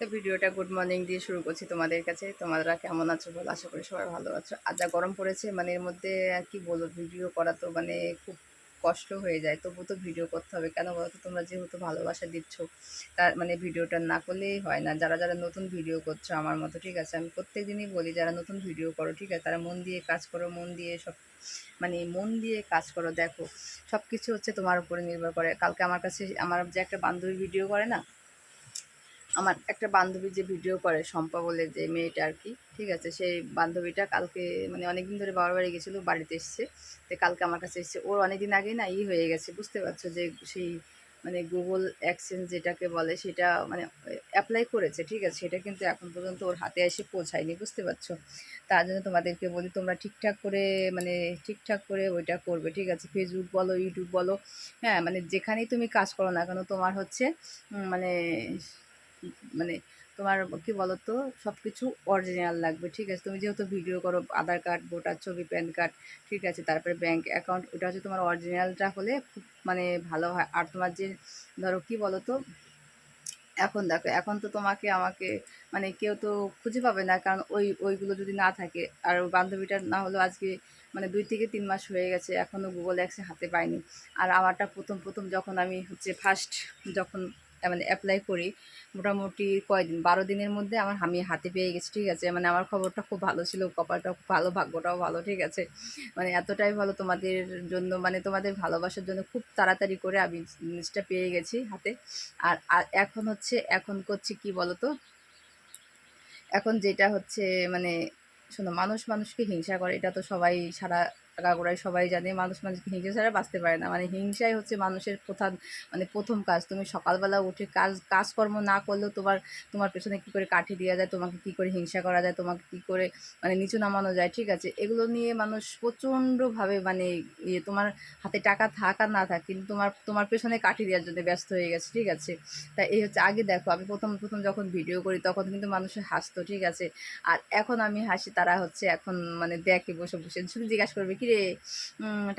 তো ভিডিওটা good morning দিয়ে শুরু করছি তোমাদের কাছে। তোমরা কেমন আছো বলো? আশা করি সবাই ভালো আছো। আর যা গরম পড়েছে মানে এর মধ্যে কি বলব, ভিডিও করা তো মানে খুব কষ্ট হয়ে যায়। তবু তো ভিডিও করতে হবে। কেন বলো তো? তোমরা যেহেতু ভালোবাসা দিচ্ছ, তার মানে ভিডিওটা না করলেই হয় না। যারা যারা নতুন ভিডিও করছ আমার মতো, ঠিক আছে? আমি প্রত্যেক দিনই বলি, যারা নতুন ভিডিও করো, ঠিক আছে? তারা মন দিয়ে কাজ করো, মন দিয়ে সব মানে মন দিয়ে কাজ করো, দেখো। সব কিছু হচ্ছে তোমার উপরে নির্ভর করে। কালকে আমার কাছে, আমার যে একটা বান্ধবী ভিডিও করে না আমার একটা বান্ধবী যে ভিডিও করে, শম্পা বলে যে মেয়েটা আর কি, ঠিক আছে? সেই বান্ধবীটা কালকে মানে অনেকদিন ধরে বাবার বাড়ি গেছিল, বাড়িতে এসছে। তো কালকে আমার কাছে এসছে। ওর অনেকদিন আগেই না ই হয়ে গেছে, বুঝতে পারছ? যে সেই মানে গুগল অ্যাক্সেন্স যেটাকে বলে, সেটা মানে অ্যাপ্লাই করেছে, ঠিক আছে? সেটা কিন্তু এখন পর্যন্ত ওর হাতে এসে পৌঁছায়নি, বুঝতে পারছ? তার জন্য তোমাদেরকে বলি, তোমরা ঠিকঠাক করে মানে ঠিকঠাক করে ওইটা করবে, ঠিক আছে? ফেসবুক বলো ইউটিউব বলো হ্যাঁ? মানে যেখানেই তুমি কাজ করো না কেন, তোমার হচ্ছে মানে মানে তোমার কি বলতো সব কিছু অরিজিনাল লাগবে, ঠিক আছে? তুমি যেহেতু ভিডিও করো আধার কার্ড ভোটার ছবি প্যান কার্ড ঠিক আছে? তারপরে ব্যাংক অ্যাকাউন্ট ওটা হচ্ছে তোমার অরিজিনালটা হলে খুব মানে ভালো হয়। আর তোমার যে, ধরো কি বলতো, এখন দেখো, এখন তো তোমাকে, আমাকে মানে কেউ তো খুঁজে পাবে না, কারণ ওই, ওইগুলো যদি না থাকে, আর বান্ধবীটা না হলেও আজকে মানে দুই থেকে তিন মাস হয়ে গেছে এখনও গুগল অ্যাক্সে হাতে পাইনি। আর আমারটা প্রথম প্রথম যখন আমি হচ্ছে ফার্স্ট যখন মানে অ্যাপ্লাই করি। মোটামুটি কয়দিন? বারো দিনের মধ্যে আমার আমি হাতে পেয়ে গেছি, ঠিক আছে? মানে আমার খবরটা খুব ভালো ছিল, কপালটাও খুব ভালো, ভাগ্যটাও ভালো, ঠিক আছে? মানে এতটাই ভালো তোমাদের জন্য মানে তোমাদের ভালোবাসার জন্য খুব তাড়াতাড়ি করে আমি জিনিসটা পেয়ে গেছি হাতে। আর এখন হচ্ছে, এখন করছি কি বলতো? এখন যেটা হচ্ছে মানে শোনো, মানুষ মানুষকে হিংসা করে, এটা তো সবাই সারা গাগোড়ায় সবাই জানে, মানুষ মানুষকে হিংসা ছাড়া বাঁচতে পারে না। মানে হিংসাই হচ্ছে মানুষের প্রধান মানে প্রথম কাজ। তুমি সকালবেলা উঠে কাজ, কাজকর্ম না করলেও তোমার তোমার পেছনে কী করে কাঠি দেওয়া যায়, তোমাকে কী করে হিংসা করা যায়, তোমাকে কী করে মানে নিচু নামানো যায়, ঠিক আছে? এগুলো নিয়ে মানুষ প্রচণ্ডভাবে মানে ইয়ে তোমার হাতে টাকা থাক আর না থাক, কিন্তু তোমার তোমার পেছনে কাঠি দেওয়ার জন্য ব্যস্ত হয়ে গেছে, ঠিক আছে? তা এই হচ্ছে, আগে দেখো, আমি প্রথম প্রথম যখন ভিডিও করি, তখন কিন্তু মানুষের হাসতো, ঠিক আছে? আর এখন আমি হাসি, তারা হচ্ছে এখন মানে দেখে বসে বসে শুধু জিজ্ঞাসা করবে কিরে?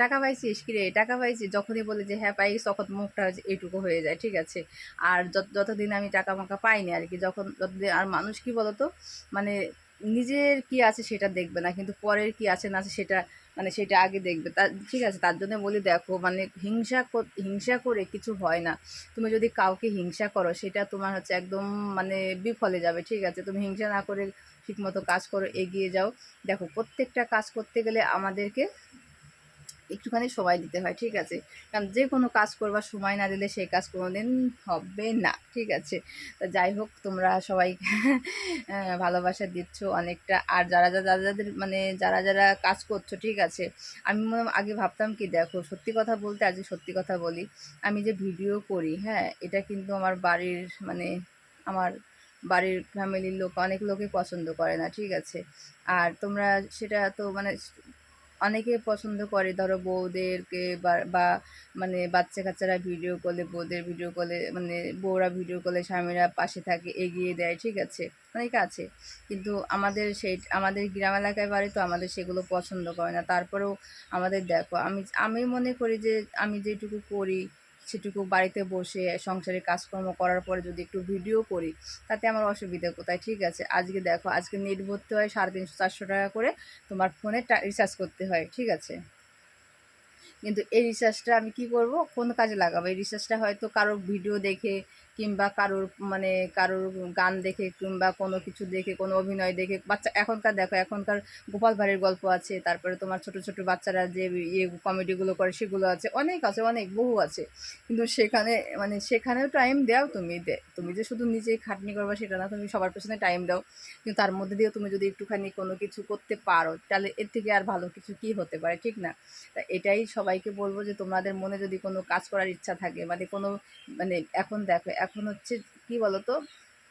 টাকা পাইছিস কিরে? টাকা পাইছিস যখনই বলে যে হ্যাঁ পাইস তখন মুখটা এইটুকু হয়ে যায়, ঠিক আছে? আর যত, যতদিন আমি টাকা মাকা পাইনি আর কি যখন, যতদিন, আর মানুষ কি বলতো? মানে নিজের কি আছে সেটা দেখবে না, কিন্তু পরের কি আছে না আছে সেটা মানে সেটা আগে দেখবে। তার ঠিক আছে, তার জন্য বলি দেখো মানে হিংসা হিংসা করে কিছু হয় না। তুমি যদি কাউকে হিংসা করো, সেটা তোমার হচ্ছে একদম মানে বিফলে যাবে, ঠিক আছে? তুমি হিংসা না করে ঠিকমতো কাজ করো, এগিয়ে যাও। দেখো, প্রত্যেকটা কাজ করতে গেলে আমাদেরকে একটুখানি সময় দিতে হয়, ঠিক আছে? কারণ যে কোনো কাজ করবার সময় না দিলে সেই কাজ কোনোদিন হবে না, ঠিক আছে? তা যাই হোক, তোমরা সবাই ভালোবাসা দিচ্ছ অনেকটা। আর যারা যারা যাদের মানে যারা যারা কাজ করছ, ঠিক আছে? আমি আগে ভাবতাম কি, দেখো, সত্যি কথা বলতে আজকে সত্যি কথা বলি, আমি যে ভিডিও করি হ্যাঁ এটা কিন্তু আমার বাড়ির মানে আমার বাড়ির ফ্যামিলির লোক, অনেক লোকে পছন্দ করে না, ঠিক আছে? আর তোমরা সেটা তো মানে অনেকে পছন্দ করে, ধরো বউদেরকে বা মানে বাচ্চা কাচ্চারা ভিডিও কলে বউদের ভিডিও কলে মানে বউরা ভিডিও কলে স্বামীরা পাশে থাকে, এগিয়ে দেয়, ঠিক আছে? অনেকে আছে। কিন্তু আমাদের সেই, আমাদের গ্রাম এলাকায় বাড়ি তো আমাদের সেগুলো পছন্দ করে না। তারপরেও আমাদের দেখো, আমি আমি মনে করি যে আমি যেটুকু করি সেটুকু বাড়িতে বসে সংসারের কাজকর্ম করার পরে যদি একটু ভিডিও করি, তাতে আমার অসুবিধা কোথায়? ঠিক আছে, আজকে দেখো, আজকে নেট ভরতে হয় সাড়ে তিনশো, চারশো টাকা করে তোমার ফোনে রিচার্জ করতে হয়, ঠিক আছে? কিন্তু এই রিচার্জটা আমি কি করব? কোন কাজে লাগাবো। এই রিচার্জটা হয়তো কারও ভিডিও দেখে কিংবা কারোর মানে কারোর গান দেখে কিংবা কোনো কিছু দেখে, কোনো অভিনয় দেখে, বাচ্চা, এখনকার দেখো, এখনকার গোপাল ভাঁড়ের গল্প আছে, তারপরে তোমার ছোট ছোট বাচ্চারা যে ইয়ে কমেডিগুলো করে সেগুলো আছে, অনেক আছে, অনেক, বহু আছে। কিন্তু সেখানে মানে সেখানেও টাইম দাও তুমি তুমি যে শুধু নিজে খাটনি করবা সেটা না, তুমি সবার পেছনে টাইম দাও। কিন্তু তার মধ্যে দিয়েও তুমি যদি একটুখানি কোনো কিছু করতে পারো, তাহলে এর থেকে আর ভালো কিছু কি হতে পারে, ঠিক না? তা এটাই সবাইকে বলব যে তোমাদের মনে যদি কোনো কাজ করার ইচ্ছা থাকে মানে কোনো মানে এখন দেখো এখন হচ্ছে কি বলতো?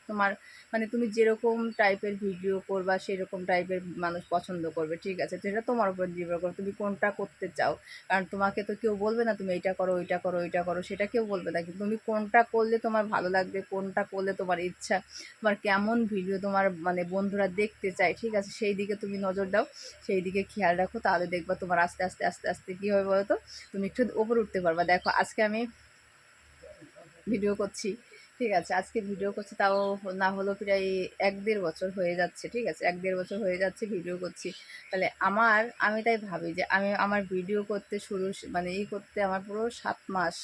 তোমার মানে তুমি যেরকম টাইপের ভিডিও করবা, সেরকম টাইপের মানুষ পছন্দ করবে, ঠিক আছে? তো এটা তোমার উপর নির্ভর করে তুমি কোনটা করতে চাও। কারণ তোমাকে তো কেউ বলবে না, তুমি এইটা করো, ওইটা করো ওইটা করো, সেটা কেউ বলবে না। কিন্তু তুমি কোনটা করলে তোমার ভালো লাগবে, কোনটা করলে তোমার ইচ্ছা, তোমার কেমন ভিডিও তোমার মানে বন্ধুরা দেখতে চায়, ঠিক আছে? সেই দিকে তুমি নজর দাও, সেই দিকে খেয়াল রাখো, তাহলে দেখবা তোমার আস্তে আস্তে আস্তে আস্তে কী হবে বলো তো তুমি একটু ওপর উঠতে পারবা। দেখো, আজকে আমি ভিডিও করছি। ঠিক আছে, আজকে ভিডিও করছি, তাও না হলো প্রায় এক দেড় বছর হয়ে যাচ্ছে, ঠিক আছে? এক দেড় বছর হয়ে যাচ্ছে ভিডিও করছি। তাহলে আমার, আমি তাই ভাবি যে আমি আমার ভিডিও করতে শুরু মানে এই করতে আমার পুরো সাত মাস,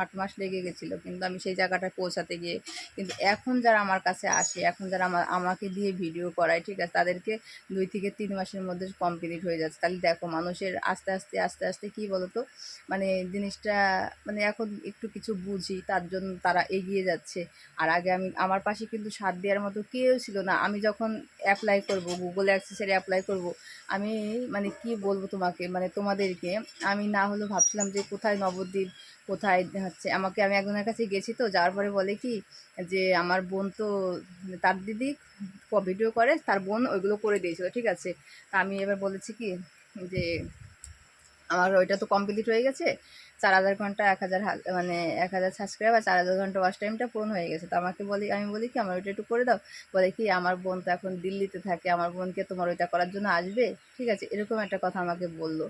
আট মাস লেগে গেছিল, কিন্তু আমি সেই জায়গাটায় পৌঁছাতে গিয়ে, কিন্তু এখন যারা আমার কাছে আসে, এখন যারা আমার আমাকে দিয়ে ভিডিও করায়, ঠিক আছে? তাদেরকে দুই থেকে তিন মাসের মধ্যে কমপ্লিট হয়ে যাচ্ছে। তাহলে দেখো, মানুষের আস্তে আস্তে আস্তে আস্তে কী বলতো? মানে জিনিসটা মানে এখন একটু কিছু বুঝি, তার জন্য তারা এগিয়ে যাচ্ছে। আর আগে আমি, আমার পাশে কিন্তু সাথ দেওয়ার মতো কেউ ছিল না। আমি যখন অ্যাপ্লাই করব গুগল অ্যাক্সেসের অ্যাপ্লাই করব, আমি মানে কি বলব তোমাকে মানে তোমাদেরকে, আমি না হলেও ভাবছিলাম যে কোথায় নবদ্বীপ, কোথায় হচ্ছে, আমাকে, আমি একজনের কাছে গেছি তো, যাওয়ার পরে বলে কি যে আমার বোন তো তার দিদি ভিডিও করে, তার বোন ওইগুলো করে দিয়েছিল, ঠিক আছে? তা আমি এবার বলেছি কি যে, আমার ওইটা তো কমপ্লিট হয়ে গেছে চার হাজার ঘণ্টা, এক হাজার মানে এক হাজার সাবস্ক্রাইবার চার হাজার ঘণ্টা ওয়াচ টাইমটা পূরণ হয়ে গেছে। তো আমাকে বলি, আমি বলি কি, আমার ওইটা একটু করে দাও। বলে কি, আমার বোন তো এখন দিল্লিতে থাকে, আমার বোনকে তোমার ওইটা করার জন্য আসবে? ঠিক আছে, এরকম একটা কথা আমাকে বলল।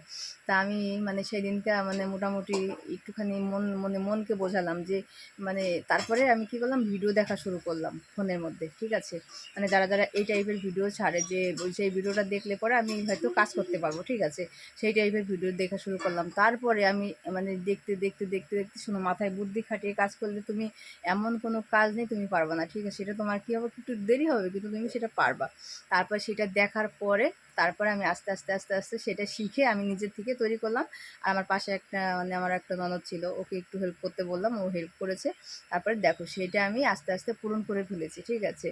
তা আমি মানে সেই দিনকে মানে মোটামুটি একটুখানি মন মানে মনকে বোঝালাম যে মানে তারপরে আমি কি করলাম ভিডিও দেখা শুরু করলাম ফোনের মধ্যে, ঠিক আছে? মানে যারা যারা এই টাইপের ভিডিও ছাড়ে যে সেই ভিডিওটা দেখলে পরে আমি হয়তো কাজ করতে পারব, ঠিক আছে? সেই টাইপের ভিডিও দেখা শুরু করলাম। তারপরে আমি মানে দেখতে দেখতে দেখতে দেখতে শোনো, মাথায় বুদ্ধি খাটিয়ে কাজ করলে তুমি এমন কোনো কাজ নেই তুমি পারবা না, ঠিক আছে? সেটা তোমার কী হবে? একটু দেরি হবে, কিন্তু তুমি সেটা পারবা। তারপর সেটা দেখার পরে তারপরে আমি আস্তে আস্তে আস্তে আস্তে সেটা শিখে আমি নিজের থেকে তৈরি করলাম। আর আমার পাশে একটা মানে আমার একটা ননদ ছিল, ওকে একটু হেল্প করতে বললাম, ও হেল্প করেছে। তারপরে দেখো সেটা আমি আস্তে আস্তে পূরণ করে ফেলেছি, ঠিক আছে?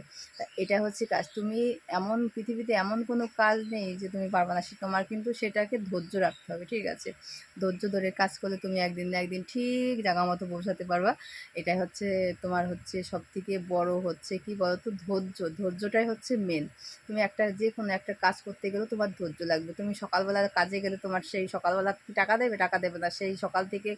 এটা হচ্ছে কাজ। তুমি এমন পৃথিবীতে এমন কোনো কাজ নেই যে তুমি পারবা না, সে তোমার কিন্তু সেটাকে ধৈর্য রাখতে হবে, ঠিক আছে? ধৈর্য ধরে কাজ করলে তুমি একদিন না একদিন ঠিক জায়গা মতো পৌঁছাতে পারবা। এটাই হচ্ছে তোমার হচ্ছে সব থেকে বড় হচ্ছে কি বলতো? ধৈর্য। ধৈর্যটাই হচ্ছে মেন তুমি একটা যে কোনো একটা কাজ করতে গেলেও তোমার ধৈর্য লাগবে। তুমি সকালবেলা কাজে গেলে তোমার সেই সকালবেলা টাকা দেবে টাকা দেবে না। সেই সকাল থেকে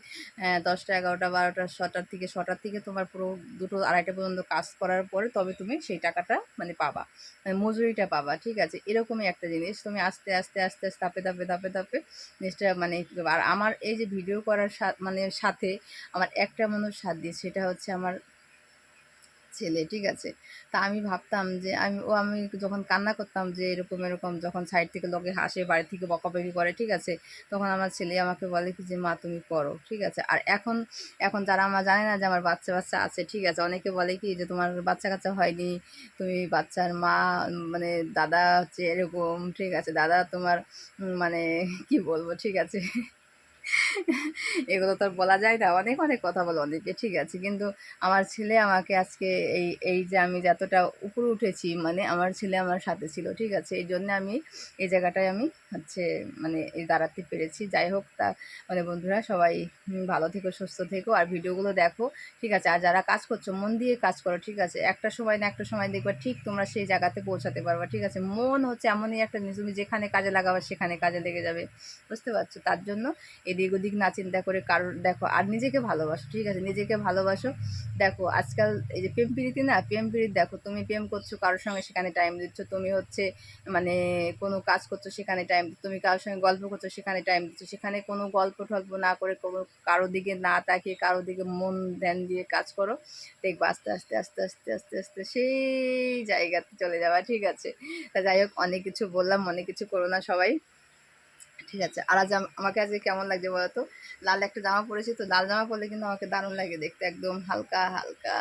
দশটা, এগারোটা, বারোটা, ছটার থেকে ছটার থেকে তোমার পুরো দুটো, আড়াইটা পর্যন্ত কাজ করার পরে তবে তুমি সেই টাকাটা মানে পাবা। মানে মজুরিটা পাবা, ঠিক আছে? এরকমই একটা জিনিস। তুমি আস্তে আস্তে আস্তে আস্তে ধাপে ধাপে ধাপে ধাপে জিনিসটা মানে আর আমার এই যে ভিডিও করার মানে সাথে আমার একটা মানুষ সাথ দিয়ে সেটা হচ্ছে আমার ছেলে, ঠিক আছে? তা আমি ভাবতাম যে আমি, ও আমি যখন কান্না করতাম যে এরকম এরকম যখন সাইড থেকে লোকে হাসে, বাড়ি থেকে বকাবকি করে, ঠিক আছে? তখন আমার ছেলে আমাকে বলে কি যে, মা, তুমি করো ঠিক আছে? আর এখন এখন যারা আমার জানে না যে আমার বাচ্চা বাচ্চা আছে, ঠিক আছে? অনেকে বলে কি যে, তোমার বাচ্চা কাচ্চা হয়নি, তুমি বাচ্চার মা মানে দাদা হচ্ছে এরকম, ঠিক আছে? দাদা তোমার মানে কি বলব, ঠিক আছে? এগুলো তো আর বলা যায় না। অনেক অনেক কথা বলো অনেকে, ঠিক আছে। কিন্তু আমার ছেলে আমাকে আজকে এই এই যে আমি যতটা উপরে উঠেছি মানে আমার ছেলে আমার সাথে ছিল, ঠিক আছে। এই জন্য আমি এই জায়গাটায় আমি হচ্ছে মানে দাঁড়াতে পেরেছি। যাই হোক, তা মানে বন্ধুরা, সবাই ভালো থেকো, সুস্থ থেকো, আর ভিডিওগুলো দেখো, ঠিক আছে? আর যারা কাজ করছ, মন দিয়ে কাজ করো, ঠিক আছে? একটা সময় না একটা সময় দেখবা ঠিক তোমরা সেই জায়গাতে পৌঁছাতে পারবা, ঠিক আছে? মন হচ্ছে এমনই একটা জিনিস, তুমি যেখানে কাজে লাগাবা সেখানে কাজে লেগে যাবে, বুঝতে পারছ? তার জন্য এদিক ওদিক না চিন্তা করে কারোর, দেখো, আর নিজেকে ভালোবাসো, ঠিক আছে? নিজেকে ভালোবাসো। দেখো, আজকাল এই যে প্রেম প্রীতি না, প্রেম প্রীতি দেখো, তুমি প্রেম করছ, কারোর সঙ্গে সেখানে টাইম দিচ্ছ, তুমি হচ্ছে মানে কোনো কাজ করছ, সেখানে টাইম তুমি কারোর সঙ্গে গল্প করছ, সেখানে টাইম দিচ্ছ। সেখানে কোনো গল্প টল্প না করে কোনো কারোর দিকে না তাকিয়ে কারও দিকে মন ধ্যান দিয়ে কাজ করো। দেখব আস্তে আস্তে আস্তে আস্তে আস্তে আস্তে সেই জায়গাতে চলে যাওয়া ঠিক আছে? তা যাই হোক, অনেক কিছু বললাম, অনেক কিছু করো না সবাই। ঠিক আছে। আর আজ আমাকে আজকে কেমন লাগছে বলো তো? লাল একটা জামা পরেছি তো লাল জামা পরলে কিন্তু আমাকে দারুণ লাগে দেখতে, একদম হালকা হালকা।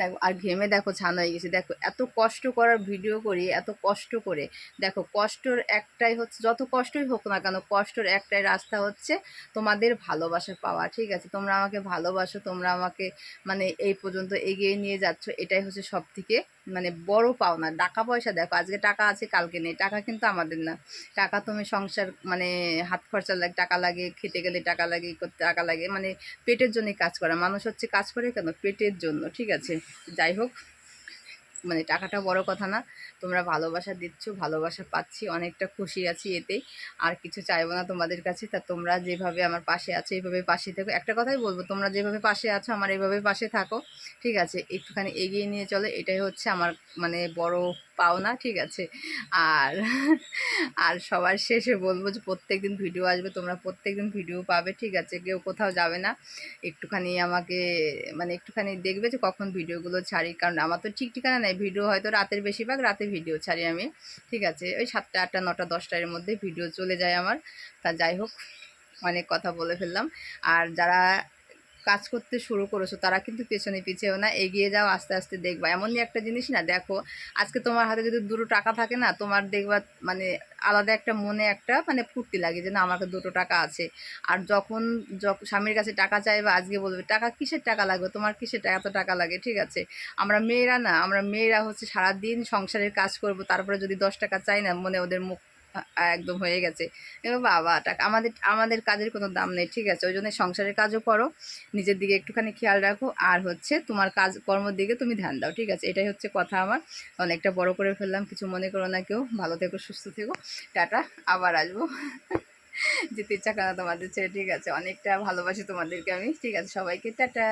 না আর ঘেমে দেখো, ছান হয়ে গেছে। দেখো, এত কষ্ট করার ভিডিও করি, এত কষ্ট করে। দেখো, কষ্টর একটাই হচ্ছে, যত কষ্টই হোক না কেন, কষ্টর একটাই রাস্তা হচ্ছে তোমাদের ভালোবাসা পাওয়া, ঠিক আছে? তোমরা আমাকে ভালোবাসো, তোমরা আমাকে মানে এই পর্যন্ত এগিয়ে নিয়ে যাচ্ছ, এটাই হচ্ছে সব থেকে মানে বড় পাও না। টাকা পয়সা দেখো, আজকে টাকা আছে, কালকে নেই। টাকা কিন্তু আমাদের না। টাকা তুমি সংসার মানে হাত খরচা লাগে, টাকা লাগে খেতে গেলে টাকা লাগে করতে টাকা লাগে মানে পেটের জন্যই কাজ করা। মানুষ হচ্ছে কাজ করে কেন? পেটের জন্য, ঠিক আছে? যাই হোক। মানে টাকাটা বড় কথা না। তোমরা ভালোবাসা দিচ্ছ, ভালোবাসা পাচ্ছি, অনেকটা খুশি আছি এতেই। আর কিছু চাইব না তোমাদের কাছে। তা তোমরা যেভাবে আমার পাশে আছো এইভাবে পাশে থাকো। একটা কথাই বলব, তোমরা যেভাবে পাশে আছো, আমার এইভাবে পাশে থাকো, ঠিক আছে? একটুখানি এগিয়ে নিয়ে চলো, এটাই হচ্ছে আমার মানে বড় পাওনা, ঠিক আছে? আর আর সবার শেষে বলব যে প্রত্যেক দিন ভিডিও আসবে, তোমরা প্রত্যেক দিন ভিডিও পাবে, ঠিক আছে? কেউ কোথাও যাবে না। একটুখানি আমাকে মানে একটুখানি দেখবে যে কখন ভিডিওগুলো ছাড়ি। কারণ আমার তো ঠিক ঠিকানা নেই, ভিডিও হয়তো রাতের বেশিরভাগ রাতে ভিডিও ছাড়ি আমি। ঠিক আছে, ওই সাতটা আটটা, নটা, দশটার মধ্যে ভিডিও চলে যায় আমার। তা যাই হোক, অনেক কথা বলে ফেললাম। আর যারা কাজ করতে শুরু করেছ, তারা কিন্তু পেছনে পিছিয়েও না, এগিয়ে যাও, আস্তে আস্তে দেখবা। এমনই একটা জিনিস না, দেখো, আজকে তোমার হাতে যদি দুটো টাকা থাকে না, তোমার দেখবা মানে আলাদা একটা মনে একটা মানে ফুর্তি লাগে যে না, আমার দুটো টাকা আছে। আর যখন স্বামীর কাছে টাকা চাইবা, আজকে বলবে, টাকা কিসের টাকা লাগবে? তোমার কিসের টাকা? এত টাকা লাগে, ঠিক আছে? আমরা মেয়েরা না, আমরা মেয়েরা হচ্ছে সারাদিন সংসারের কাজ করব, তারপরে যদি দশ টাকা চাই না, মনে ওদের মুখ একদম হয়ে গেছে। বাবা, টাকা, আমাদের আমাদের কাজের কোনো দাম নেই, ঠিক আছে? ওই জন্য সংসারের কাজও করো, নিজের দিকে একটুখানি খেয়াল রাখো, আর হচ্ছে তোমার কাজ, কর্মর দিকে তুমি ধ্যান দাও, ঠিক আছে? এটাই হচ্ছে কথা আমার। অনেকটা বড় করে ফেললাম, কিছু মনে করো না কেউ। ভালো থেকো, সুস্থ থেকো। টাটা, আবার আসব। যেতে ইচ্ছা কেন তোমাদের ছেড়ে, ঠিক আছে? অনেকটা ভালোবাসি তোমাদেরকে আমি, ঠিক আছে? সবাইকে, টাটা।